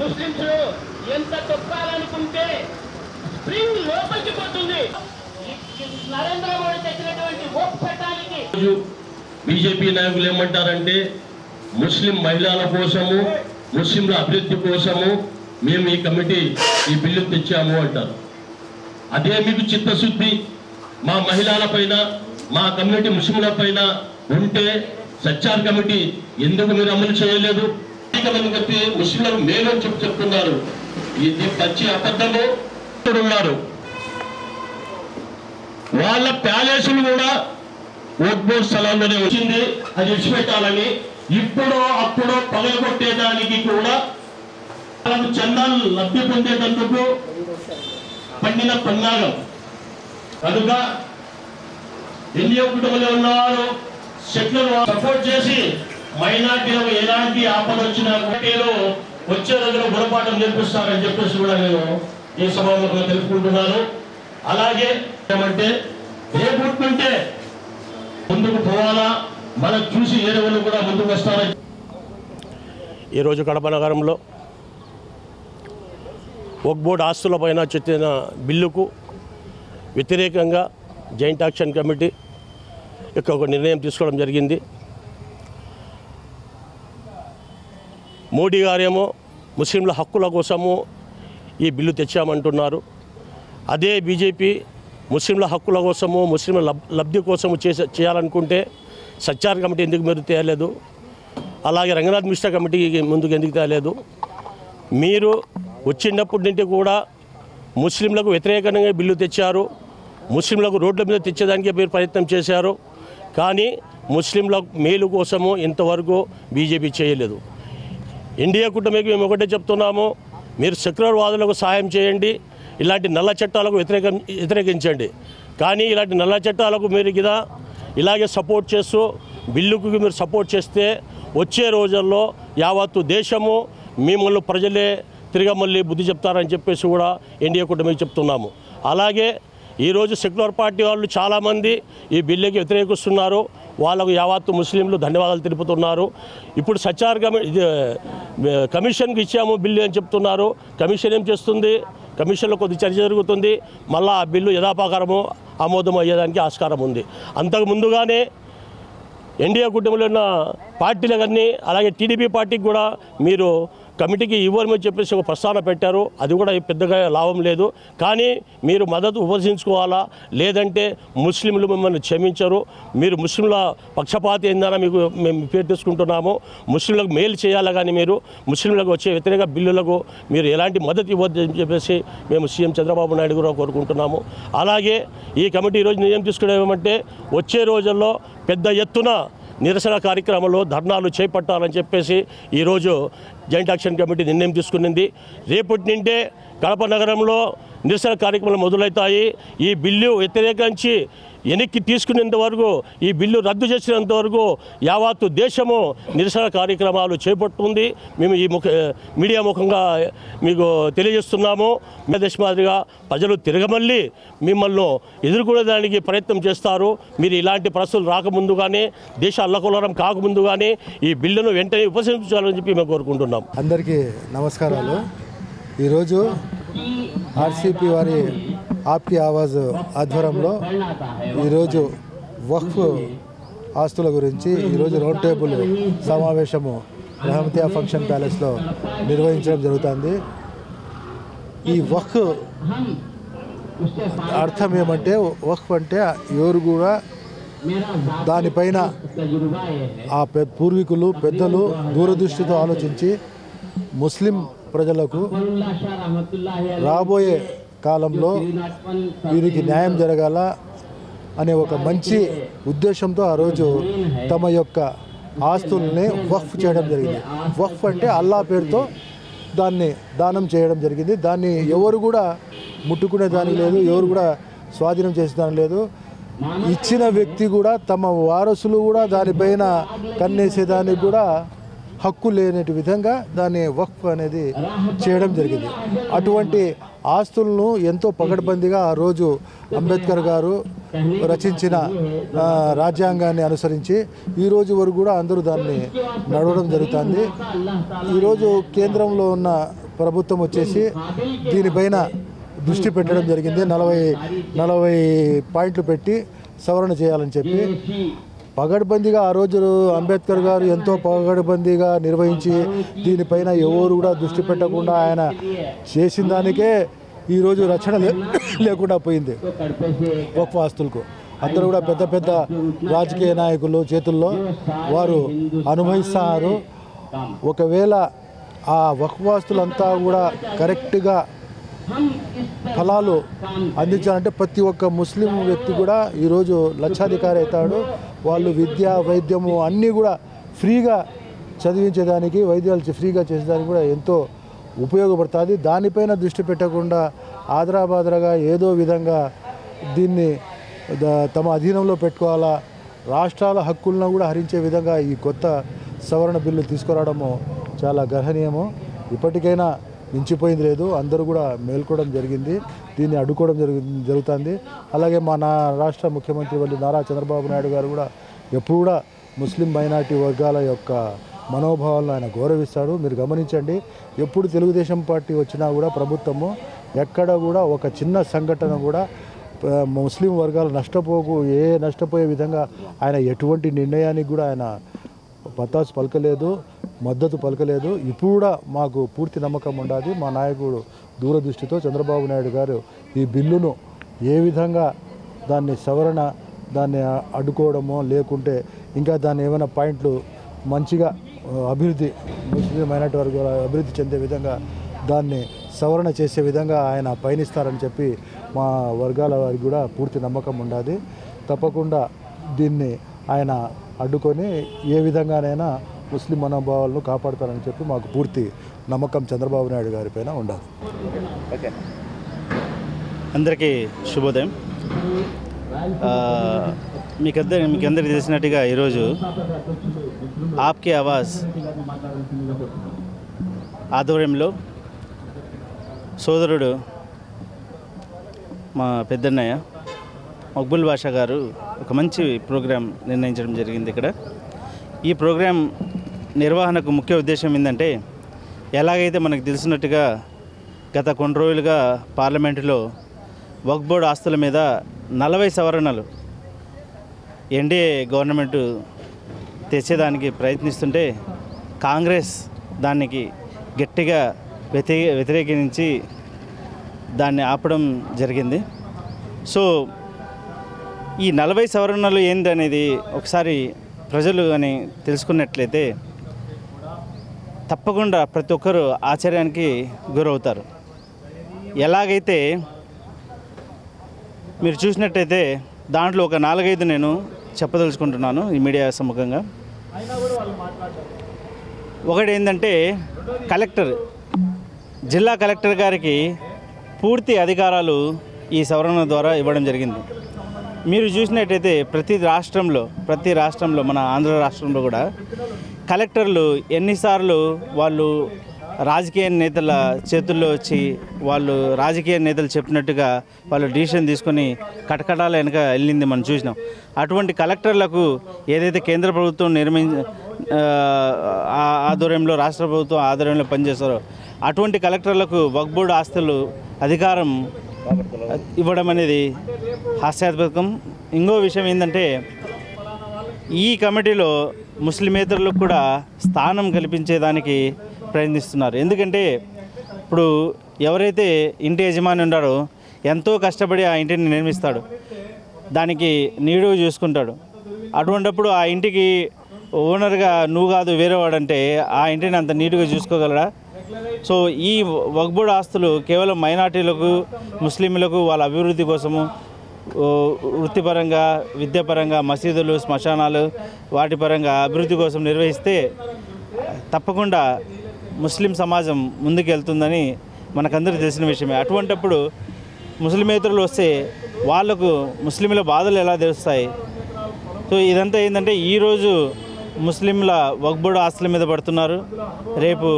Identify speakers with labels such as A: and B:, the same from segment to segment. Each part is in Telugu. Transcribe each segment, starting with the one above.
A: ముస్లింస్ ఎంత తొక్కాలనుకుంటే స్ప్రింగ్ లోపలికి పోతుంది. నరేంద్ర మోడీ తెచ్చినటువంటి ఓప్ చట్టానికి
B: బీజేపీ నాయకులు ఏమంటారంటే ముస్లిం మహిళల కోసము ముస్లింల అభివృద్ధి కోసము మేము ఈ కమిటీ ఈ బిల్లు తెచ్చాము అంటారు. అదే మీకు చిత్తశుద్ధి. మా మహిళల పైన మా కమ్యూనిటీ ముస్లింల పైన ఉంటే సచ్చార్ కమిటీ ఎందుకు మీరు అమలు చేయలేదు? అనేకమంది వ్యక్తి ముస్లింలకు మేలు అని చెప్పి చెప్తున్నారు. ఇది పచ్చి అబద్ధము. ఉన్నారు వాళ్ళ ప్యాలెస్లు కూడా ఓట్బోర్డ్ స్థలాల్లోనే వచ్చింది. అది విడిచిపెట్టాలని ఇప్పుడో అప్పుడో పగలగొట్టేదానికి కూడా వాళ్ళకు చందాలు లబ్ధి పొందేటందుకు పండిన పన్నాగం. కనుక ఎన్డీఏ కుటుంబంలో ఉన్నవారు సెట్లను సపోర్ట్ చేసి మైనార్టీలకు ఎలాంటి ఆపద వచ్చినా పార్టీలు వచ్చే రోజున గుణపాఠం నేర్పిస్తారని చెప్పేసి కూడా నేను ఈ సభాముఖంగా తెలుపుకుంటున్నాను. అలాగే ఏమంటే ఏ గుర్తుంటే ముందుకు పోవాలా? మనం చూసి ఏరే వాళ్ళు కూడా ముందుకు వస్తారని
C: ఈరోజు కడప నగరంలో వక్ బోర్డ్ ఆస్తులపైన చెందిన బిల్లుకు వ్యతిరేకంగా జాయింట్ యాక్షన్ కమిటీ యొక్క ఒక నిర్ణయం తీసుకోవడం జరిగింది. మోడీ గారేమో ముస్లింల హక్కుల కోసము ఈ బిల్లు తెచ్చామంటున్నారు. అదే బీజేపీ ముస్లింల హక్కుల కోసము ముస్లింల లబ్ధి కోసము చేసే చేయాలనుకుంటే సచ్చార కమిటీ ఎందుకు మీరు తేయలేదు అలాగే రంగనాథ్ మిశ్రా కమిటీకి ముందుకు ఎందుకు తేలేదు? మీరు వచ్చినప్పటి నుండి కూడా ముస్లింలకు వ్యతిరేకంగా బిల్లు తెచ్చారు. ముస్లింలకు రోడ్ల మీద తెచ్చేదానికి మీరు ప్రయత్నం చేశారు. కానీ ముస్లింల మేలు కోసము ఇంతవరకు బీజేపీ చేయలేదు. ఇండియా కూటమికి మేము ఒకటే చెప్తున్నాము మీరు సెక్యులర్ సాయం సహాయం చేయండి ఇలాంటి నల్ల చట్టాలకు వ్యతిరేకం వ్యతిరేకించండి. కానీ ఇలాంటి నల్ల చట్టాలకు మీరు కదా ఇలాగే సపోర్ట్ చేస్తూ బిల్లుకు మీరు సపోర్ట్ చేస్తే వచ్చే రోజుల్లో యావత్తు దేశము మిమ్మల్ని ప్రజలే తిరిగి మళ్ళీ బుద్ధి చెప్తారని చెప్పేసి కూడా ఎన్డీఏ కూటమికి చెప్తున్నాము. అలాగే ఈరోజు సెక్యులర్ పార్టీ వాళ్ళు చాలామంది ఈ బిల్లుకి వ్యతిరేకిస్తున్నారు. వాళ్ళకు యావత్తు ముస్లింలు ధన్యవాదాలు తెలుపుతున్నారు. ఇప్పుడు సచార్ కమి కమిషన్కి ఇచ్చాము బిల్లు అని చెప్తున్నారు. కమిషన్ ఏం చేస్తుంది? కమిషన్లో కొద్ది చర్చ జరుగుతుంది. మళ్ళీ ఆ బిల్లు యథాపకారము ఆమోదం అయ్యేదానికి ఆస్కారం ఉంది. అంతకు ముందుగానే ఎన్డీఏ కుటుంబంలో ఉన్న పార్టీలకన్నీ అలాగే టీడీపీ పార్టీకి కూడా మీరు కమిటీకి ఇవ్వమని చెప్పేసి ఒక ప్రస్తావన పెట్టారు. అది కూడా పెద్దగా లాభం లేదు. కానీ మీరు మద్దతు ఉపసించుకోవాలా లేదంటే ముస్లింలు మిమ్మల్ని క్షమించరు. మీరు ముస్లింల పక్షపాతి ఏందని మీకు మేము పేరు తీసుకుంటున్నాము ముస్లింలకు మేలు చేయాలా కానీ మీరు? ముస్లింలకు వచ్చే వ్యతిరేక బిల్లులకు మీరు ఎలాంటి మద్దతు ఇవ్వద్దని చెప్పేసి మేము సీఎం చంద్రబాబు నాయుడు కూడా కోరుకుంటున్నాము. అలాగే ఈ కమిటీ ఈరోజు నిర్ణయం తీసుకునేమంటే వచ్చే రోజుల్లో పెద్ద ఎత్తున నిరసన కార్యక్రమంలో ధర్నాలు చేపట్టాలని చెప్పేసి ఈరోజు జాయింట్ యాక్షన్ కమిటీ నిర్ణయం తీసుకునింది. రేపటి నుండే కడప నగరంలో నిరసన కార్యక్రమాలు మొదలవుతాయి. ఈ బిల్లు వ్యతిరేకించి వెనక్కి తీసుకునేంత వరకు ఈ బిల్లు రద్దు చేసినంత వరకు యావత్తు దేశము నిరసన కార్యక్రమాలు చేపడుతుంది మేము ఈ ముఖ మీడియా ముఖంగా మీకు తెలియజేస్తున్నాము. దేశ మాదిరిగా ప్రజలు తిరగమల్లి మిమ్మల్ని ఎదుర్కొనేదానికి ప్రయత్నం చేస్తారు. మీరు ఇలాంటి పరిస్థితులు రాకముందుగానే దేశ అల్లకొలరం కాకముందుగానే ఈ బిల్లును వెంటనే ఉపసంహరించాలని చెప్పి మేము కోరుకుంటున్నాం.
D: అందరికీ నమస్కారాలు. ఈరోజు ఆర్సీపీ వారి ఆప్కి ఆవాజ్ ఆధ్వర్యంలో ఈరోజు వక్ఫ్ ఆస్తుల గురించి ఈరోజు రౌండ్ టేబుల్ సమావేశము రహమతియా ఫంక్షన్ ప్యాలెస్లో నిర్వహించడం జరుగుతుంది. ఈ వక్ అర్థం ఏమంటే వక్ఫ్ అంటే ఎవరు కూడా దానిపైన ఆ పె పూర్వీకులు పెద్దలు దూరదృష్టితో ఆలోచించి ముస్లిం ప్రజలకు రాబోయే కాలంలో వీరికి న్యాయం జరగాల అనే ఒక మంచి ఉద్దేశంతో ఆ రోజు తమ యొక్క ఆస్తుల్ని వఫ్ చేయడం జరిగింది. వఫ్ అంటే అల్లా పేరుతో దాన్ని దానం చేయడం జరిగింది. దాన్ని ఎవరు కూడా ముట్టుకునే దానికి లేదు ఎవరు కూడా స్వాధీనం చేసేదానికి లేదు. ఇచ్చిన వ్యక్తి కూడా తమ వారసులు కూడా దానిపైన కన్నేసేదానికి కూడా హక్కు లేనటి విధంగా దాన్ని వక్ఫ్ అనేది చేయడం జరిగింది. అటువంటి ఆస్తులను ఎంతో పగడ్బందీగా ఆ రోజు అంబేద్కర్ గారు రచించిన రాజ్యాంగాన్ని అనుసరించి ఈ రోజు వరకు కూడా అందరూ దాన్ని నడవడం జరుగుతుంది. ఈరోజు కేంద్రంలో ఉన్న ప్రభుత్వం వచ్చేసి దీనిపైన దృష్టి పెట్టడం జరిగింది. నలభై నలభై పాయింట్లు పెట్టి సవరణ చేయాలని చెప్పి పగడ్బందీగా ఆ రోజు అంబేద్కర్ గారు ఎంతో పగడ్బందీగా నిర్వహించి దీనిపైన ఎవరు కూడా దృష్టి పెట్టకుండా ఆయన చేసిన దానికే ఈరోజు రక్షణ లేకుండా పోయింది వక్ఫ్ ఆస్తులకు అందరూ కూడా పెద్ద పెద్ద రాజకీయ నాయకులు చేతుల్లో వారు అనుభవిస్తున్నారు. ఒకవేళ ఆ వక్వాస్తులంతా కూడా కరెక్ట్గా ఫలాలు అందించాలంటే ప్రతి ఒక్క ముస్లిం వ్యక్తి కూడా ఈరోజు లక్షాధికారి అవుతాడు. వాళ్ళు విద్య వైద్యము అన్నీ కూడా ఫ్రీగా చదివించేదానికి వైద్యాలు ఫ్రీగా చేసేదానికి కూడా ఎంతో ఉపయోగపడుతుంది. దానిపైన దృష్టి పెట్టకుండా ఆదరాబాదరగా ఏదో విధంగా దీన్ని తమ అధీనంలో పెట్టుకోవాలా రాష్ట్రాల హక్కులను కూడా హరించే విధంగా ఈ కొత్త సవరణ బిల్లు తీసుకురావడము చాలా గర్హనీయము. ఇప్పటికైనా మించిపోయింది లేదు. అందరూ కూడా మేల్కోవడం జరిగింది. దీన్ని అడ్డుకోవడం జరుగు జరుగుతుంది. అలాగే మా నా రాష్ట్ర ముఖ్యమంత్రి వల్లి నారా చంద్రబాబు నాయుడు గారు కూడా ఎప్పుడు కూడా ముస్లిం మైనార్టీ వర్గాల యొక్క మనోభావాలను ఆయన గౌరవిస్తాడు. మీరు గమనించండి ఎప్పుడు తెలుగుదేశం పార్టీ వచ్చినా కూడా ప్రభుత్వము ఎక్కడ కూడా ఒక చిన్న సంఘటన కూడా ముస్లిం వర్గాలు నష్టపోకు ఏ నష్టపోయే విధంగా ఆయన ఎటువంటి నిర్ణయానికి కూడా ఆయన పతాసు పలకలేదు. మద్దతు పలకలేదు. ఇప్పుడు కూడా మాకు పూర్తి నమ్మకం ఉండాలి మా నాయకుడు దూరదృష్టితో చంద్రబాబు నాయుడు గారు ఈ బిల్లును ఏ విధంగా దాన్ని సవరణ దాన్ని అడ్డుకోవడమో లేకుంటే ఇంకా దాన్ని ఏమైనా పాయింట్లు మంచిగా అభివృద్ధి ముస్లిం మైనార్టీ వర్గాల అభివృద్ధి చెందే విధంగా దాన్ని సవరణ చేసే విధంగా ఆయన పయనిస్తారని చెప్పి మా వర్గాల వారికి కూడా పూర్తి నమ్మకం ఉండాలి తప్పకుండా దీన్ని ఆయన అడ్డుకొని ఏ విధంగానైనా ముస్లిం మనోభావాలను కాపాడతారని చెప్పి మాకు పూర్తి నమ్మకం చంద్రబాబు నాయుడు గారి పైన ఉండాలి.
E: అందరికీ శుభోదయం. మీకందరి మీకు అందరికీ తెలిసినట్టుగా ఈరోజు ఆప్కే ఆవాజ్ ఆధ్వర్యంలో సోదరుడు మా పెద్దన్నయ్య మక్బుల్ బాషా గారు ఒక మంచి ప్రోగ్రాం నిర్ణయించడం జరిగింది ఇక్కడ. ఈ ప్రోగ్రాం నిర్వహణకు ముఖ్య ఉద్దేశం ఏంటంటే ఎలాగైతే మనకు తెలిసినట్టుగా గత కొన్ని రోజులుగా పార్లమెంటులో వక్ బోర్డు ఆస్తుల మీద నలభై సవరణలు ఎన్డీఏ గవర్నమెంట్ తెచ్చేదానికి ప్రయత్నిస్తుంటే కాంగ్రెస్ దానికి గట్టిగా వ్యతిరే వ్యతిరేకించి దాన్ని ఆపడం జరిగింది. సో ఈ నలభై సవరణలు ఏంది అనేది ఒకసారి ప్రజలు అని తెలుసుకున్నట్లయితే తప్పకుండా ప్రతి ఒక్కరూ ఆశ్చర్యానికి గురవుతారు. ఎలాగైతే మీరు చూసినట్టయితే దాంట్లో ఒక నాలుగైదు నేను చెప్పదలుచుకుంటున్నాను ఈ మీడియా సముఖంగా. ఒకటి ఏంటంటే కలెక్టర్ జిల్లా కలెక్టర్ గారికి పూర్తి అధికారాలు ఈ సవరణ ద్వారా ఇవ్వడం జరిగింది. మీరు చూసినట్టయితే ప్రతి రాష్ట్రంలో ప్రతి రాష్ట్రంలో మన ఆంధ్ర రాష్ట్రంలో కూడా కలెక్టర్లు ఎన్నిసార్లు వాళ్ళు రాజకీయ నేతల చేతుల్లో వచ్చి వాళ్ళు రాజకీయ నేతలు చెప్పినట్టుగా వాళ్ళు డిసిషన్ తీసుకొని కటకటాల వెనక వెళ్ళింది మనం చూసినాం. అటువంటి కలెక్టర్లకు ఏదైతే కేంద్ర ప్రభుత్వం నిర్మి ఆధ్వర్యంలో రాష్ట్ర ప్రభుత్వం ఆధ్వర్యంలో పనిచేస్తారో అటువంటి కలెక్టర్లకు వక్బోర్డు ఆస్తులు అధికారం ఇవ్వడం అనేది హాస్యాస్పదకం ఇంకో విషయం ఏంటంటే ఈ కమిటీలో ముస్లిమేతరులకు కూడా స్థానం కల్పించేదానికి ప్రయత్నిస్తున్నారు. ఎందుకంటే ఇప్పుడు ఎవరైతే ఇంటి యజమాని ఉన్నారో ఎంతో కష్టపడి ఆ ఇంటిని నిర్మిస్తాడు. దానికి నీడు చూసుకుంటాడు. అటువంటప్పుడు ఆ ఇంటికి ఓనర్గా నువ్వు కాదు వేరేవాడంటే ఆ ఇంటిని అంత నీట్గా చూసుకోగలడా? సో ఈ వక్బోర్డ్ ఆస్తులు కేవలం మైనార్టీలకు ముస్లింలకు వాళ్ళ అభివృద్ధి కోసము వృత్తిపరంగా విద్యాపరంగా మసీదులు శ్మశానాలు వాటి పరంగా అభివృద్ధి కోసం నిర్వహిస్తే తప్పకుండా ముస్లిం సమాజం ముందుకెళ్తుందని మనకందరికీ తెలిసిన విషయమే. అటువంటప్పుడు ముస్లిమేతరులు వస్తే వాళ్ళకు ముస్లింల బాధలు ఎలా తెలుస్తాయి? సో ఇదంతా ఏంటంటే ఈరోజు ముస్లింల వగ్బోడు ఆస్తుల మీద పడుతున్నారు. రేపు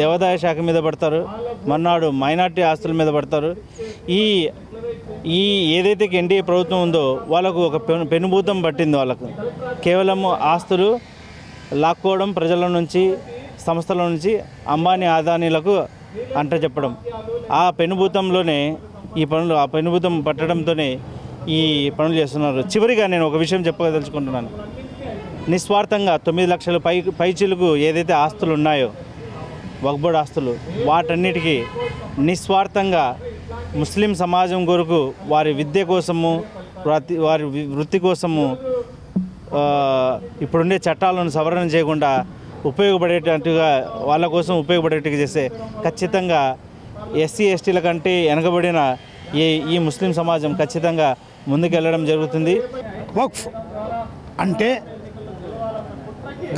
E: దేవాదాయ శాఖ మీద పడతారు. మర్నాడు మైనార్టీ ఆస్తుల మీద పడతారు. ఈ ఈ ఏదైతే ఎన్డీఏ ప్రభుత్వం ఉందో వాళ్ళకు ఒక పెను పెనుభూతం పట్టింది వాళ్ళకు. కేవలం ఆస్తులు లాక్కోవడం ప్రజల నుంచి సంస్థల నుంచి అంబానీ ఆదానీలకు అంట చెప్పడం. ఆ పెనుభూతంలోనే ఈ పనులు ఆ పెనుభూతం పట్టడంతోనే ఈ పనులు చేస్తున్నారు. చివరిగా నేను ఒక విషయం చెప్పదలుచుకుంటున్నాను. నిస్వార్థంగా తొమ్మిది లక్షల పై పైచీలకు ఏదైతే ఆస్తులు ఉన్నాయో వక్బోర్డ్ ఆస్తులు వాటన్నిటికీ నిస్వార్థంగా ముస్లిం సమాజం కొరకు వారి విద్య కోసము వృత్తి వారి వృత్తి కోసము ఇప్పుడుండే చట్టాలను సవరణ చేయకుండా ఉపయోగపడేటట్టుగా వాళ్ళ కోసం ఉపయోగపడేట్టుగా చేస్తే ఖచ్చితంగా ఎస్సీ ఎస్టీల కంటే వెనకబడిన ఈ ఈ ముస్లిం సమాజం ఖచ్చితంగా ముందుకెళ్ళడం జరుగుతుంది.
F: వక్ఫ్ అంటే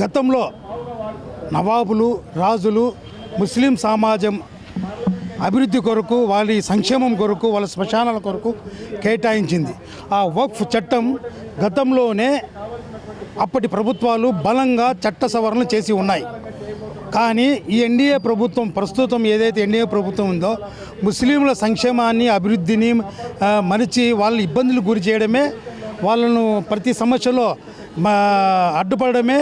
F: గతంలో నవాబులు రాజులు ముస్లిం సమాజం అభివృద్ధి కొరకు వాళ్ళ సంక్షేమం కొరకు వాళ్ళ శ్మశానాల కొరకు కేటాయించింది. ఆ వక్ఫ్ చట్టం గతంలోనే అప్పటి ప్రభుత్వాలు బలంగా చట్ట సవరణలు చేసి ఉన్నాయి. కానీ ఈ ఎన్డీఏ ప్రభుత్వం ప్రస్తుతం ఏదైతే ఎన్డీఏ ప్రభుత్వం ఉందో ముస్లింల సంక్షేమాన్ని అభివృద్ధిని మరిచి వాళ్ళ ఇబ్బందులు గురి చేయడమే వాళ్ళను ప్రతి సమస్యలో మా అడ్డుపడమే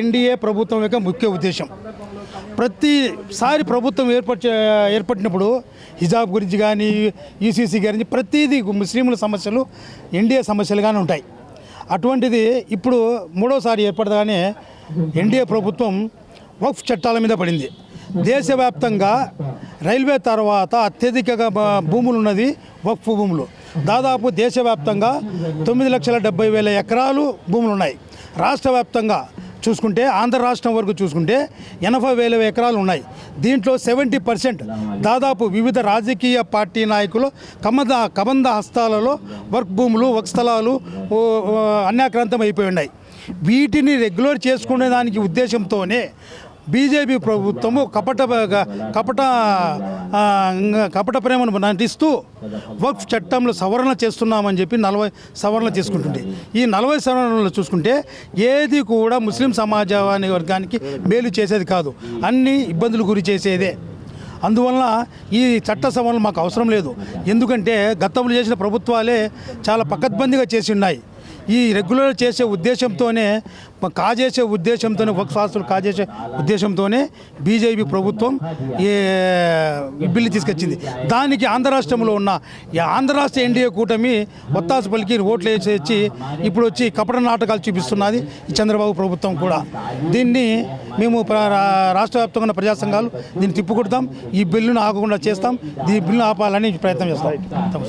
F: ఎన్డీఏ ప్రభుత్వం యొక్క ముఖ్య ఉద్దేశం. ప్రతిసారి ప్రభుత్వం ఏర్పరిచే ఏర్పడినప్పుడు హిజాబ్ గురించి కానీ ఈసీసీ గురించి ప్రతిదీ ముస్లింల సమస్యలు ఎన్డీఏ సమస్యలుగానే ఉంటాయి. అటువంటిది ఇప్పుడు మూడోసారి ఏర్పడగానే ఎన్డీఏ ప్రభుత్వం వక్ఫ్ చట్టాల మీద పడింది. దేశవ్యాప్తంగా రైల్వే తర్వాత అత్యధికంగా భూములు ఉన్నది వక్ఫ్ భూములు. దాదాపు దేశవ్యాప్తంగా తొమ్మిది లక్షల డెబ్బై వేల ఎకరాలు భూములు ఉన్నాయి. రాష్ట్ర వ్యాప్తంగా చూసుకుంటే ఆంధ్ర రాష్ట్రం వరకు చూసుకుంటే ఎనభై వేల ఎకరాలు ఉన్నాయి. దీంట్లో సెవెంటీ పర్సెంట్ దాదాపు వివిధ రాజకీయ పార్టీ నాయకులు కమద కబంధ హస్తాలలో వర్క్ భూములు వర్క్ స్థలాలు అన్యాక్రాంతం అయిపోయి ఉన్నాయి. వీటిని రెగ్యులర్ చేసుకునే దానికి ఉద్దేశంతోనే బీజేపీ ప్రభుత్వము కపట కపట కపట ప్రేమను నటిస్తూ వక్ఫ్ చట్టంలో సవరణ చేస్తున్నామని చెప్పి నలభై సవరణ చేసుకుంటుంది. ఈ నలభై సవరణలు చూసుకుంటే ఏది కూడా ముస్లిం సమాజాన్ని వర్గానికి మేలు చేసేది కాదు. అన్ని ఇబ్బందులు గురి చేసేదే. అందువలన ఈ చట్ట సవరణ మాకు అవసరం లేదు. ఎందుకంటే గతంలో చేసిన ప్రభుత్వాలే చాలా పకడ్బందీగా చేసి ఉన్నాయి. ఈ రెగ్యులర్ చేసే ఉద్దేశంతోనే కాజేసే ఉద్దేశంతోనే వక్ఫ్ ఆస్తులు కాజేసే ఉద్దేశంతోనే బీజేపీ ప్రభుత్వం ఈ బిల్లు తీసుకొచ్చింది. దానికి ఆంధ్ర రాష్ట్రంలో ఉన్న ఈ ఆంధ్ర రాష్ట్ర ఎన్డీఏ కూటమి ఒత్తాసు పలికి ఓట్లు వేసి వచ్చి ఇప్పుడు వచ్చి కపట నాటకాలు చూపిస్తున్నది ఈ చంద్రబాబు ప్రభుత్వం కూడా. దీన్ని మేము ప్ర- రా- రాష్ట్ర వ్యాప్తంగా ఉన్న ప్రజా సంఘాలు దీన్ని తిప్పుకొడతాం. ఈ బిల్లును ఆగకుండా చేస్తాం. ఈ బిల్లును ఆపాలని ప్రయత్నం చేస్తాం.